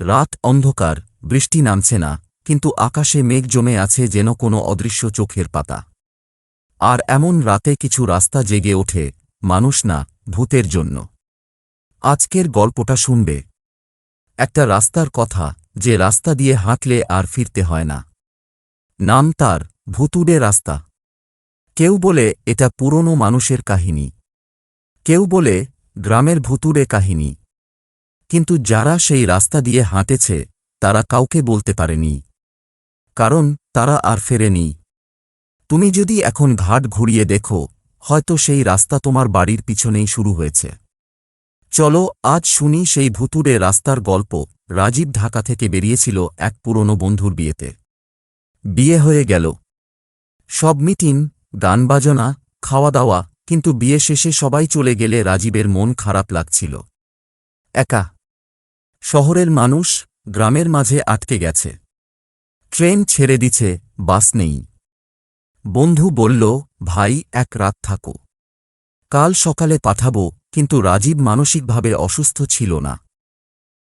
রাত অন্ধকার, বৃষ্টি নামছে না, কিন্তু আকাশে মেঘ জমে আছে যেন কোনো অদৃশ্য চোখের পাতা। আর এমন রাতে কিছু রাস্তা জেগে ওঠে, মানুষ না, ভূতের জন্য। আজকের গল্পটা শুনবে। একটা রাস্তার কথা, যে রাস্তা দিয়ে হাঁটলে আর ফিরতে হয় না। নাম তার, ভুতুড়ে রাস্তা। কেউ বলে, এটা পুরনো মানুষের কাহিনী। কেউ বলে, গ্রামের ভুতুড়ে কাহিনী। কিন্তু যারা সেই রাস্তা দিয়ে হাঁটেছে, তারা কাউকে বলতে পারেনি। কারণ তারা আর ফেরেনি। তুমি যদি এখন ঘাট ঘুরিয়ে দেখো, হয়তো সেই রাস্তা তোমার বাড়ির পিছনেই শুরু হয়েছে। চলো, আজ শুনি সেই ভুতুড়ে রাস্তার গল্প, রাজীব ঢাকা থেকে বেরিয়েছিল এক পুরনো বন্ধুর বিয়েতে। বিয়ে হয়ে গেল। সব মিটিং, গান বাজনা খাওয়া দাওয়া কিন্তু বিয়ে শেষে সবাই চলে গেলে রাজীবের মন খারাপ লাগছিল। একা। শহরের মানুষ গ্রামের মাঝে আটকে গেছে। ট্রেন ছেড়ে দিছে, বাস নেই। বন্ধু বলল, ভাই, এক রাত থাকো। কাল সকালে পাঠাবো, কিন্তু রাজীব মানসিকভাবে অসুস্থ ছিল না।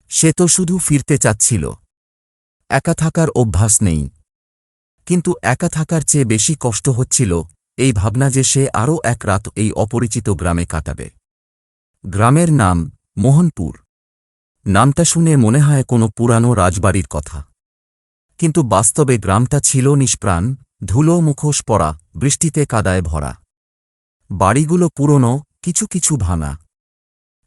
সে তো শুধু ফিরতে চাচ্ছিল। একা থাকার অভ্যাস নেই। কিন্তু একা থাকার চেয়ে বেশি কষ্ট হচ্ছিল, এই ভাবনা যে সে আরও এক রাত এই অপরিচিত গ্রামে কাটাবে। গ্রামের নাম মোহনপুর। নামটা শুনে মনে হয় কোনো পুরানো রাজবাড়ির কথা। কিন্তু বাস্তবে গ্রামটা ছিল নিষ্প্রাণ, ধুলো, মুখোশ পড়া বৃষ্টিতে কাদায় ভরা। বাড়িগুলো পুরনো, কিছু কিছু ভাঙা।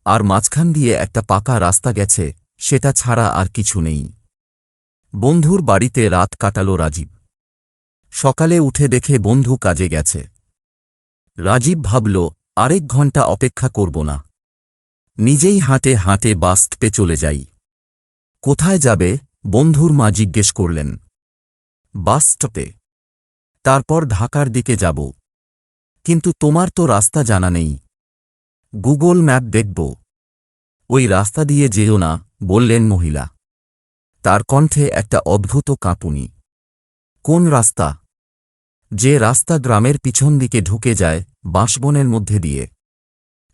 আর মাঝখান দিয়ে একটা পাকা রাস্তা গেছে, সেটা ছাড়া আর কিছু নেই। বন্ধুর বাড়িতে রাত কাটাল রাজীব। সকালে উঠে দেখে বন্ধু কাজে গেছে। রাজীব ভাবল, আরেক ঘণ্টা অপেক্ষা করব না। নিজেই হাঁটে হাঁটে বাস স্টপে চলে যাই। কোথায় যাবে? বন্ধুর মা জিজ্ঞেস করলেন। বাস স্টপে তারপর ঢাকার দিকে যাব। কিন্তু তোমার তো রাস্তা জানা নেই। গুগল ম্যাপ দেখব। ওই রাস্তা দিয়ে যেও না, বললেন মহিলা। তার কণ্ঠে একটা অদ্ভুত কাঁপুনি। কোন রাস্তা? যে রাস্তা গ্রামের পিছন দিকে ঢুকে যায় বাঁশবনের মধ্যে দিয়ে।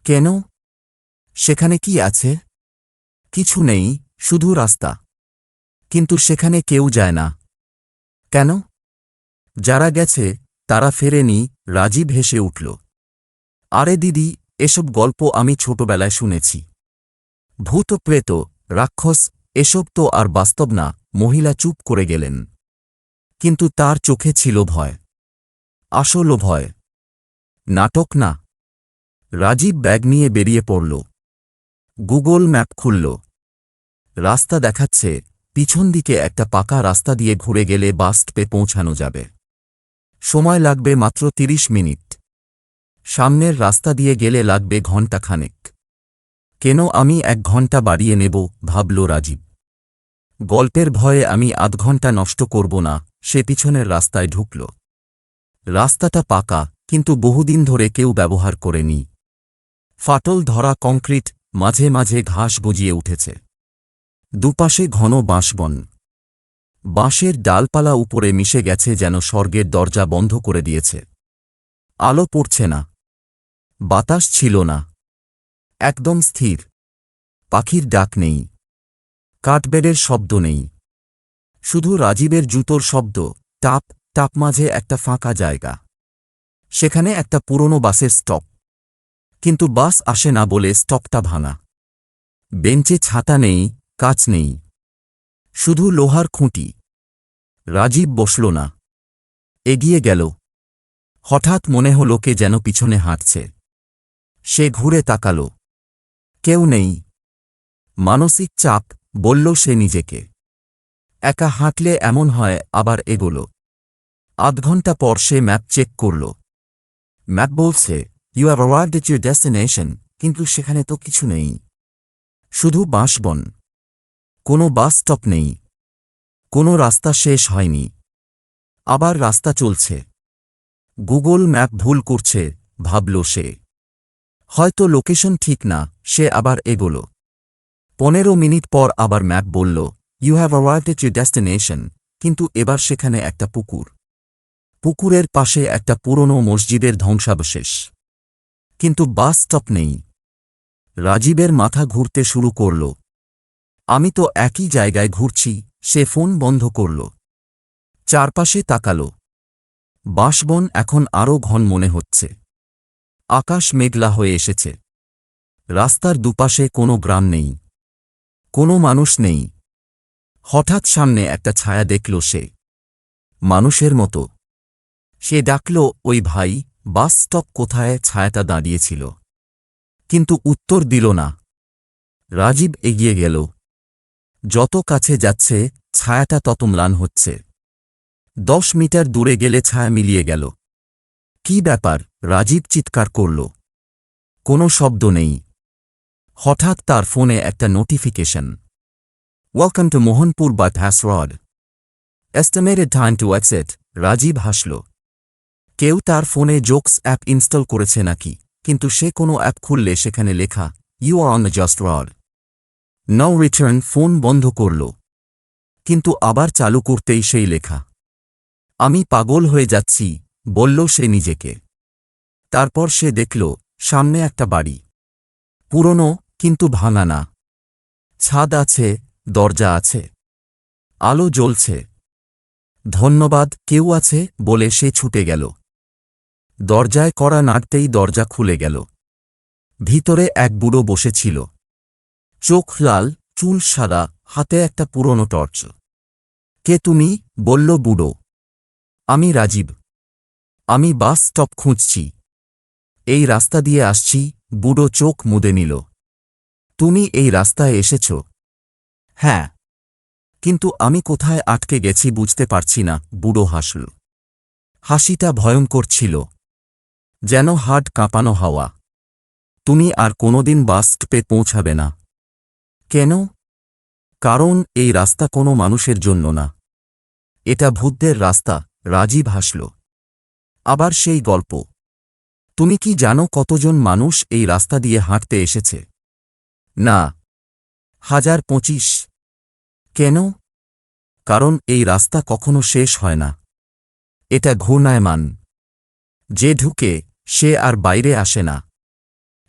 কেন? সেখানে কি আছে? কিছু নেই, শুধু রাস্তা। কিন্তু সেখানে কেউ যায় না। কেন? যারা গেছে, তারা ফেরেনি রাজীব হেসে উঠল। আরে দিদি, এসব গল্প আমি ছোটবেলায় শুনেছি। ভূত প্রেত রাক্ষস, এসব তো আর বাস্তব না, মহিলা চুপ করে গেলেন। কিন্তু তার চোখে ছিল ভয়। আসল ভয়। নাটক না। রাজীব ব্যাগ নিয়ে বেরিয়ে পড়ল। গুগল ম্যাপ খুলল। রাস্তা দেখাচ্ছে, পিছন দিকে একটা পাকা রাস্তা দিয়ে ঘুরে গেলে বাস পৌঁছানো যাবে। সময় লাগবে মাত্র তিরিশ মিনিট। সামনের রাস্তা দিয়ে গেলে লাগবে ঘণ্টা খানেক কেন আমি এক ঘণ্টা বাড়িয়ে নেব, ভাবল রাজীব। গল্পের ভয়ে আমি আধ ঘণ্টা নষ্ট করব না, সে পিছনের রাস্তায় ঢুকল। রাস্তাটা পাকা, কিন্তু বহুদিন ধরে কেউ ব্যবহার করেনি। ফাটল ধরা কংক্রিট মাঝে মাঝে ঘাস গজিয়ে উঠেছে। দুপাশে ঘন বাঁশবন। বাঁশের ডালপালা উপরে মিশে গেছে যেন স্বর্গের দরজা বন্ধ করে দিয়েছে। আলো পড়ছে না। বাতাস ছিল না। একদম স্থির। পাখির ডাক নেই। কাঠবেডের শব্দ নেই। শুধু রাজীবের জুতোর শব্দ, টাপ টাপ মাঝে একটা ফাঁকা জায়গা। সেখানে একটা পুরনো বাসের স্টপ। কিন্তু বাস আসে না বলে স্টপটা ভাঙা। বেঞ্চে ছাতা নেই, কাচ নেই। শুধু লোহার খুঁটি। রাজীব বসল না। এগিয়ে গেল। হঠাৎ মনে হল কে যেন পিছনে হাঁটছে। সে ঘুরে তাকাল। কেউ নেই। মানসিক চাপ, বলল সে নিজেকে। একা হাঁটলে এমন হয়, আবার এগোল। আধ ঘণ্টা পর সে ম্যাপ চেক করল। ম্যাপ বলছে you have arrived at your destination কিন্তু সেখানে তো কিছু নেই। শুধু বাঁশবন কোনো বাস স্টপ নেই। কোনো রাস্তা শেষ হয়নি। আবার রাস্তা চলছে। গুগল ম্যাপ ভুল করছে, ভাবল সে। হয়তো লোকেশন ঠিক না, সে আবার এগোল। পনেরো মিনিট পর আবার ম্যাপ বলল you have arrived at your destination কিন্তু এবার সেখানে একটা পুকুর। পুকুরের পাশে একটা পুরনো মসজিদের ধ্বংসাবশেষ। কিন্তু বাস স্টপ নেই। রাজীবের মাথা ঘুরতে শুরু করল। আমি তো একই জায়গায় ঘুরছি, সে ফোন বন্ধ করল। চারপাশে তাকাল। বাঁশবন এখন আরও ঘন মনে হচ্ছে। আকাশ মেঘলা হয়ে এসেছে। রাস্তার দুপাশে কোনো গ্রাম নেই। কোনো মানুষ নেই। হঠাৎ সামনে একটা ছায়া দেখল সে। মানুষের মতো। সে ডাকল, ওই ভাই। বাস স্টপ কোথায় ছায়াটা দাঁড়িয়েছিল। কিন্তু উত্তর দিল না। রাজীব এগিয়ে গেল। যত কাছে যাচ্ছে, ছায়াটা তত ম্লান হচ্ছে। দশ মিটার দূরে গেলে ছায়া মিলিয়ে গেল। কি ব্যাপার? রাজীব চিৎকার করল। কোনো শব্দ নেই। হঠাৎ তার ফোনে একটা notification. Welcome to Mohanpur bypass road estimated time to exit Rajib হাসল। কেউ তার ফোনে জোকস অ্যাপ ইনস্টল করেছে নাকি, কিন্তু সে কোনো অ্যাপ খুললে সেখানে লেখা you on just road now return phone বন্ধ করল। কিন্তু আবার চালু করতেই সেই লেখা, আমি পাগল হয়ে যাচ্ছি, বলল সে নিজেকে। তারপর সে দেখল, সামনে একটা বাড়ি। পুরনো, কিন্তু ভাঙা না। ছাদ আছে, দরজা আছে। আলো জ্বলছে। ধন্যবাদ, কেউ আছে বলে সে ছুটে গেল। দরজায় কড়া নাড়তেই দরজা খুলে গেল। ভিতরে এক বুড়ো বসেছিল। চোখ লাল, চুল সাদা, হাতে একটা পুরনো টর্চ। কে তুমি? বলল বুড়ো। আমি রাজীব। আমি বাস স্টপ খুঁজছি। এই রাস্তা দিয়ে আসছি। বুড়ো চোখ মুদে নিল। তুমি এই রাস্তায় এসেছ? হ্যাঁ। কিন্তু আমি কোথায় আটকে গেছি বুঝতে পারছি না। বুড়ো হাসল। হাসিটা ভয়ঙ্কর ছিল। যেন হাট কাঁপানো হাওয়া। তুমি আর কোনোদিন বাস স্টপে পৌঁছাবে না। কেন? কারণ এই রাস্তা কোনো মানুষের জন্য না। এটা ভূতদের রাস্তা, রাজীব হাসল। আবার সেই গল্প। তুমি কি জানো কতজন মানুষ এই রাস্তা দিয়ে হাঁটতে এসেছে? না। হাজার পঁচিশ। কেন? কারণ এই রাস্তা কখনো শেষ হয় না। এটা ঘূর্ণায়মান। যে ঢুকে সে আর বাইরে আসে না।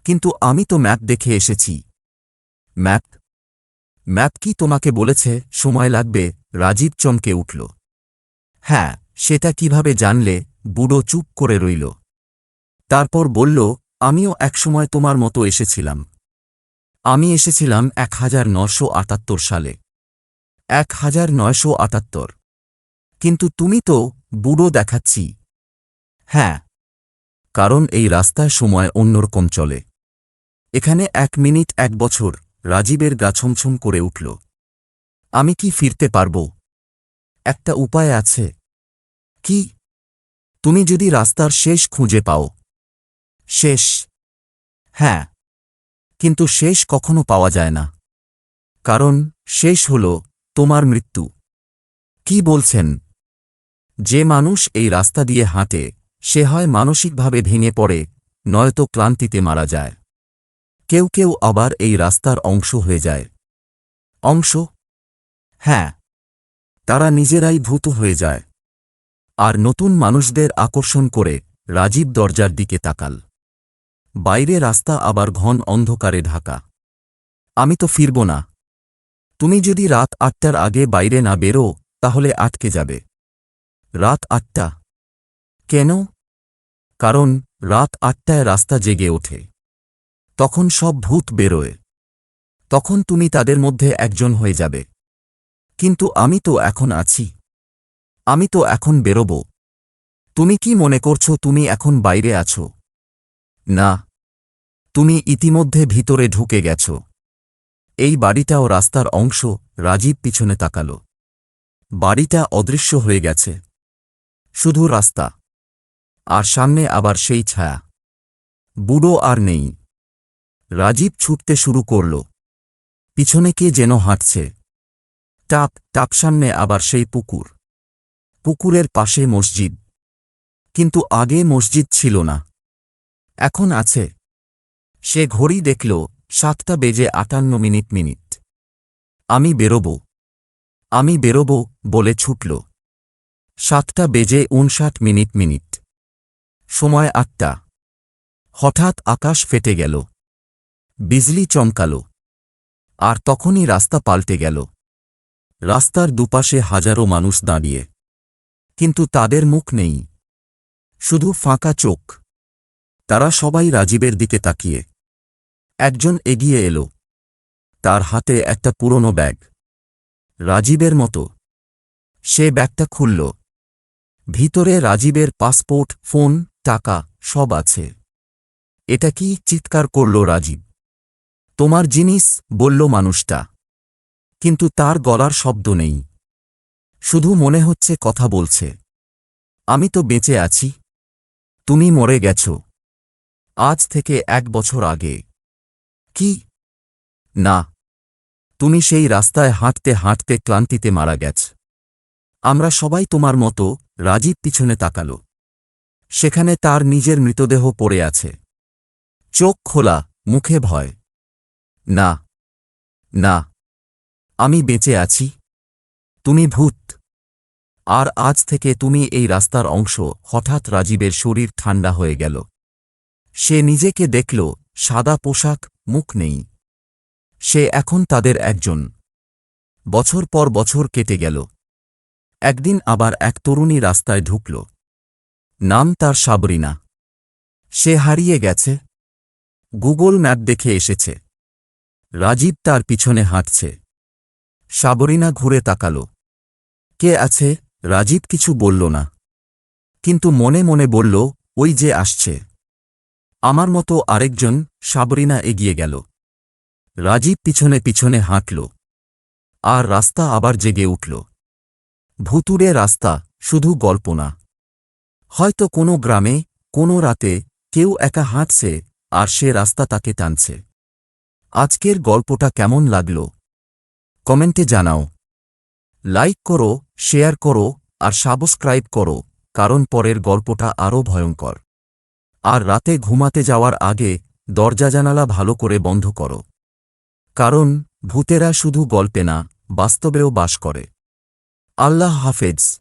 কিন্তু আমি তো ম্যাপ দেখে এসেছি। ম্যাপ? ম্যাপ কি তোমাকে বলেছে? সময় লাগবে। রাজীব চমকে উঠল। হ্যাঁ সেটা কীভাবে জানলে? বুড়ো চুপ করে রইল। তারপর বলল, আমিও একসময় তোমার মতো এসেছিলাম। আমি এসেছিলাম এক হাজার নশো আটাত্তর সালে। এক হাজার নয়শো আটাত্তর। কিন্তু তুমি তো বুড়ো দেখাচ্ছি। হ্যাঁ কারণ এই রাস্তায় সময় অন্যরকম চলে। এখানে এক মিনিট, এক বছর রাজীবের গা ছমছম করে উঠল। আমি কি ফিরতে পারব? একটা উপায় আছে। কি? তুমি যদি রাস্তার শেষ খুঁজে পাও। শেষ। হ্যাঁ। কিন্তু শেষ কখনো পাওয়া যায় না। কারণ শেষ হল তোমার মৃত্যু। কি বলছেন? যে মানুষ এই রাস্তা দিয়ে হাঁটে সে হয় মানসিকভাবে ভেঙে পড়ে, নয়তো ক্লান্তিতে মারা যায়। কেউ কেউ আবার এই রাস্তার অংশ হয়ে যায়। অংশ? হ্যাঁ। তারা নিজেরাই ভূত হয়ে যায়। আর নতুন মানুষদের আকর্ষণ করে রাজীব দরজার দিকে তাকাল। বাইরে রাস্তা আবার ঘন অন্ধকারে ঢাকা। আমি তো ফিরব না। তুমি যদি রাত আটটার আগে বাইরে না বেরো, তাহলে আটকে যাবে। রাত আটটা। কেন? কারণ রাত আটটায় রাস্তা জেগে ওঠে। তখন সব ভূত বেরোয়। তখন তুমি তাদের মধ্যে একজন হয়ে যাবে। কিন্তু আমি তো এখন আছি। আমি তো এখন বেরোব। তুমি কি মনে করছ তুমি এখন বাইরে আছো? না। তুমি ইতিমধ্যে ভিতরে ঢুকে গেছ। এই বাড়িটাও রাস্তার অংশ, রাজীব পিছনে তাকাল। বাড়িটা অদৃশ্য হয়ে গেছে। শুধু রাস্তা। আর সামনে আবার সেই ছায়া। বুড়ো আর নেই। রাজীব ছুটতে শুরু করল। পিছনে কে যেন হাঁটছে। টাপ টাপ সামনে আবার সেই পুকুর। পুকুরের পাশে মসজিদ। কিন্তু আগে মসজিদ ছিল না। এখন আছে। সে ঘড়ি দেখল, সাতটা বেজে আটান্ন মিনিট মিনিট। আমি বেরোব। আমি বেরোব বলে ছুটল। সাতটা বেজে উনষাট মিনিট মিনিট। সময় আটটা। হঠাৎ আকাশ ফেটে গেল। বিজলি চমকাল। আর তখনই রাস্তা পাল্টে গেল। রাস্তার দুপাশে হাজারো মানুষ দাঁড়িয়ে। কিন্তু তাদের মুখ নেই। শুধু ফাঁকা চোখ। তারা সবাই রাজীবের দিকে তাকিয়ে। একজন এগিয়ে এলো। তার হাতে একটা পুরনো ব্যাগ। রাজীবের মতো। সে ব্যাগটা খুলল। ভিতরে রাজীবের পাসপোর্ট, ফোন টাকা সব আছে। এটা কি চিৎকার করল রাজীব? তোমার জিনিস, বলল মানুষটা। কিন্তু তার গলার শব্দ নেই। শুধু মনে হচ্ছে কথা বলছে। আমি তো বেঁচে আছি। তুমি মরে গেছ। আজ থেকে এক বছর আগে। কি? না। তুমি সেই রাস্তায় হাঁটতে হাঁটতে ক্লান্তিতে মারা গেছ। আমরা সবাই তোমার মতো, রাজীব পিছনে তাকাল। সেখানে তার নিজের মৃতদেহ পড়ে আছে। চোখ খোলা, মুখে ভয়। না না, আমি বেঁচে আছি। তুমি ভূত। আর আজ থেকে তুমি এই রাস্তার অংশ হঠাৎ রাজীবের শরীর ঠান্ডা হয়ে গেল। সে নিজেকে দেখল, সাদা পোশাক, মুখ নেই। সে এখন তাদের একজন। বছর পর বছর কেটে গেল। একদিন আবার এক তরুণী রাস্তায় ঢুকল। নাম তার সাবরিনা। সে হারিয়ে গেছে। গুগল ম্যাপ দেখে এসেছে। রাজীব তার পিছনে হাঁটছে। সাবরিনা ঘুরে তাকাল। কে আছে? রাজীব কিছু বলল না। কিন্তু মনে মনে বলল, ওই যে আসছে। আমার মতো আরেকজন সাবরিনা এগিয়ে গেল। রাজীব পিছনে পিছনে হাঁটল। আর রাস্তা আবার জেগে উঠল। ভুতুরে রাস্তা, শুধু গল্প না। হয়তো কোনো গ্রামে, কোনো রাতে, কেউ একা হাঁটছে, আর সে রাস্তা তাকে টানছে। আজকের গল্পটা কেমন লাগল? কমেন্টে জানাও। লাইক করো, শেয়ার করো, আর সাবস্ক্রাইব করো, কারণ পরের গল্পটা আরও ভয়ঙ্কর। আর রাতে ঘুমাতে যাওয়ার আগে দরজা জানালা ভালো করে বন্ধ করো। কারণ ভূতেরা শুধু গল্পে না, বাস্তবেও বাস করে। আল্লাহ হাফেজ।